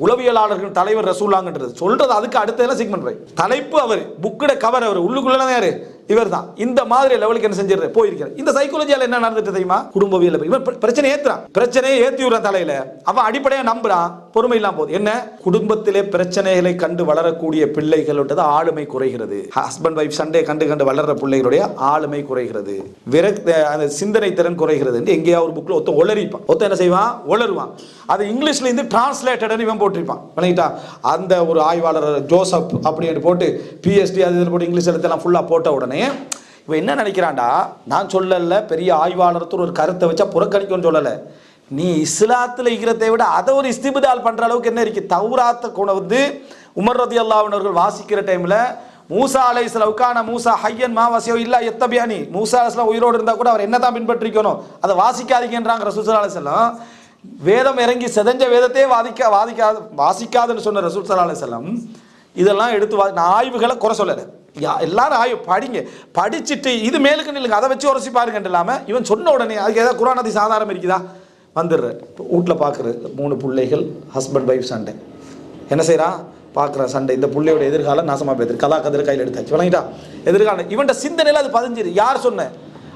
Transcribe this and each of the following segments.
உளவியலாளர்கள் தலைவர் ரசூலாங்கன்றது சொல்றது அதுக்கு அடுத்ததெல்லாம் சிக்மன் ரை தலைப்பு அவர் புக்கோட கவர் அவர். உள்ளுக்குள்ள யாரு? இவர் தான் இந்த மாதிரி லெவலுக்கு என்ன செஞ்சிரு? போயிருக்காரு இந்த சைக்காலஜியால என்ன நடந்துட்டு தெரியுமா? குடும்பவியல் இவன் பிரச்சனை ஏத்துறான். பிரச்சனையை ஏத்தி விடுறான் தலையில. அவன் அடிப்படையா நம்புறான். பொறுமை இல்லாம போகுது. என்ன? குடும்பத்திலே பிரச்சனைகளை கண்டு வளரக்கூடிய பிள்ளைகளோட ஆளுமை குறைகிறது. ஹஸ்பண்ட் ஒய்ஃப் சண்டே கண்டு கண்டு வளர்ற பிள்ளைகளுடைய ஆளுமை குறைகிறது. விரக்த அந்த சிந்தனை திறன் குறைகிறது எங்கேயா ஒரு புக்ல ஒருத்தன் ஒளரிப்பான். ஒத்த என்ன செய்வான்? ஒளருவான். அது இங்கிலீஷ்ல இருந்து டிரான்ஸ்லேட்டட் இவன் போட்டிருப்பான். விளங்கிட்டா அந்த ஒரு ஆய்வாளர் ஜோசப் அப்படின்னு போட்டு பிஎஸ்டி அது போட்டு இங்கிலீஷ் எழுத்தெல்லாம் ஃபுல்லா போட்ட உடனே இவன் என்ன நினைக்கிறான்டா? நான் சொல்லல பெரிய ஆய்வாளர்த்து ஒரு கருத்தை வச்சா புறக்கணிக்கும்னு சொல்லலை. நீ இஸ்லாத்தில் இருக்கிறதை விட அதை ஒரு இஸ்திபுதால் பண்ணுற அளவுக்கு என்ன இருக்கு? தௌராத்த குண வந்து உமர் ரதி அல்லாவினர்கள் வாசிக்கிற டைமில் மூசா அலை உக்கான மூசா ஹையன் மாவாசியோ இல்லை எத்தபியானி. மூசா அலைஸ்லாம் உயிரோடு இருந்தால் கூட அவர் என்னதான் பின்பற்றிக்கணும் அதை வாசிக்காதீங்கன்றாங்க ரசூசல் அலைசல்லாம் வேதம் இறங்கி செதஞ்ச வேதத்தையே வாதிக்க வாதிக்காது வாசிக்காதுன்னு சொன்ன ரசூல் சல்லா அலைசல்லாம் இதெல்லாம் எடுத்து வா நான் ஆய்வுகளை குறை சொல்லலை. யா- எல்லாரும் ஆய்வு படிங்க. படிச்சுட்டு இது மேலுக்கு நில்லுங்க. அதை வச்சு உரசி பாருங்கன்ட்டு இல்லாமல் இவன் சொன்ன உடனே அதுக்கு ஏதாவது குரானதி சாதாரணம் இருக்குதா? இப்போ வீட்டில் பார்க்குறது மூணு பிள்ளைகள் ஹஸ்பண்ட் ஒய்ஃப் சண்டை. என்ன செய்கிறான் பார்க்குற சண்டை. இந்த புள்ளையோட எதிர்காலம் நாசமாக போயிடுது. கலா கதிர் கையில் எடுத்தாச்சு. விளங்கிட்டா? எதிர்காலம். இவன்ட சிந்தனையில் அது பதிஞ்சிரு யார் சொன்ன?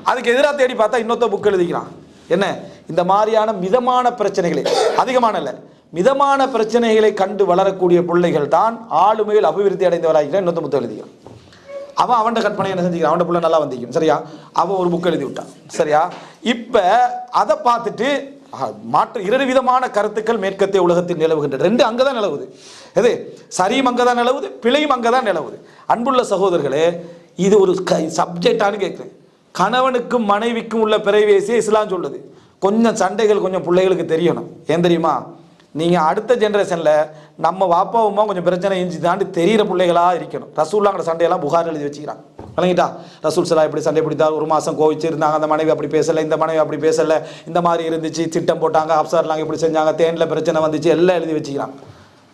அதுக்கு எதிராக தேடி பார்த்தா இன்னொருத்த புக் எழுதிக்கிறான். என்ன? இந்த மாதிரியான மிதமான பிரச்சனைகளை அதிகமான இல்லை மிதமான பிரச்சனைகளை கண்டு வளரக்கூடிய பிள்ளைகள் தான் ஆளுமையில் அபிவிருத்தி அடைந்தவராக இன்னொருத்த புத்தகம் எழுதிக்கிறான். அவன் அவன் கற்பனை என்ன செஞ்சுக்கிறான்? அவன் புள்ள நல்லா வந்திக்கும். சரியா? அவன் ஒரு புக் எழுதி விட்டான் சரியா? இப்போ அதை பார்த்துட்டு மாற்று இரண்டு விதமான கருத்துக்கள் மேற்கத்திய உலகத்தில் நிலவுகின்றன ரெண்டு அங்கே தான் நிலவுது. எது? சரியும் அங்கே தான் நிலவுது பிழையும் அங்கே தான் நிலவுது. அன்புள்ள சகோதரர்களே இது ஒரு க சப்ஜெக்டானு கேட்குறேன். கணவனுக்கும் மனைவிக்கும் உள்ள பிறவேசியே இஸ்லாம் சொல்லுது. கொஞ்சம் சண்டைகள் கொஞ்சம் பிள்ளைகளுக்கு தெரியணும். ஏன் தெரியுமா? நீங்கள் அடுத்த ஜென்ரேஷனில் நம்ம வாப்பா கொஞ்சம் பிரச்சனை இஞ்சி தாண்டி தெரியிற பிள்ளைகளாக இருக்கணும். ரசூல்லாங்கிற சண்டையெல்லாம் புகார் எழுதி வச்சுக்கிறாங்க. விளங்கிட்டா? ரசூல் சலா இப்படி சண்டை பிடித்தார் ஒரு மாதம் கோவிச்சு இருந்தாங்க அந்த மனைவி அப்படி பேசலை இந்த மனைவி அப்படி பேசலை இந்த மாதிரி இருந்துச்சு திட்டம் போட்டாங்க அப்சார்லாங்க இப்படி செஞ்சாங்க தேனில் பிரச்சனை வந்துச்சு எல்லாம் எழுதி வச்சுக்கிறாங்க.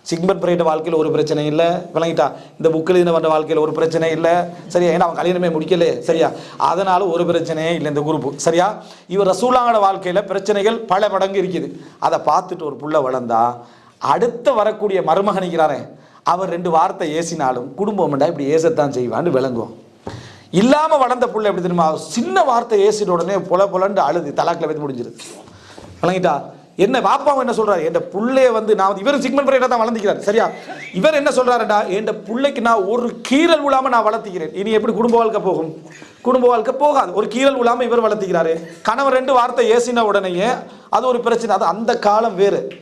சிக்மன் பிரைட்ட வாழ்க்கையில் ஒரு பிரச்சனை இல்லை. விளங்கிட்டா. இந்த புக்கில் இது வாழ்க்கையில் ஒரு பிரச்சனை இல்லை. சரியா? ஏன்னா அவன் கல்யாணமே முடிக்கல. சரியா? அதனால ஒரு பிரச்சனையே இல்லை இந்த குரூப்பு சரியா? இவர் ரசூலாங்கட வாழ்க்கையில் பிரச்சனைகள் பல மடங்கு இருக்குது. அதை பார்த்துட்டு ஒரு புள்ள வளர்ந்தா அடுத்த வரக்கூடிய மருமகனிக்கிறாரே அவர் ரெண்டு வார்த்தை ஏசினாலும் குடும்பம்டா இப்படி ஏசத்தான் செய்வான்னு விளங்குவோம். இல்லாமல் வளர்ந்த புள்ள எப்படி தெரியுமா? சின்ன வார்த்தை ஏசின உடனே பொல புலண்டு அழுது தலாக்கில் வைத்து முடிஞ்சிருது. விளங்கிட்டா? என்ன பாப்பாவும் என்ன சொல்றாரு? என் பிள்ளைய வந்து நான் வந்து இவர் சிக்மன் பிரைட்டா தான் வளர்ந்துக்கிறார் சரியா? இவர் என்ன சொல்றாருடா? என் பிள்ளைக்கு நான் ஒரு கீறல் விழாம நான் வளர்த்துக்கிறேன். இனி எப்படி குடும்ப வாழ்க்கை போகும்? குடும்ப வாழ்க்கை போகாது. ஒரு கீறல் விழாம இவர் வளர்த்துக்கிறாரு. கணவன் ரெண்டு வார்த்தை ஏசின உடனேயே அது ஒரு பிரச்சனை. அது அந்த காலம் வேறு.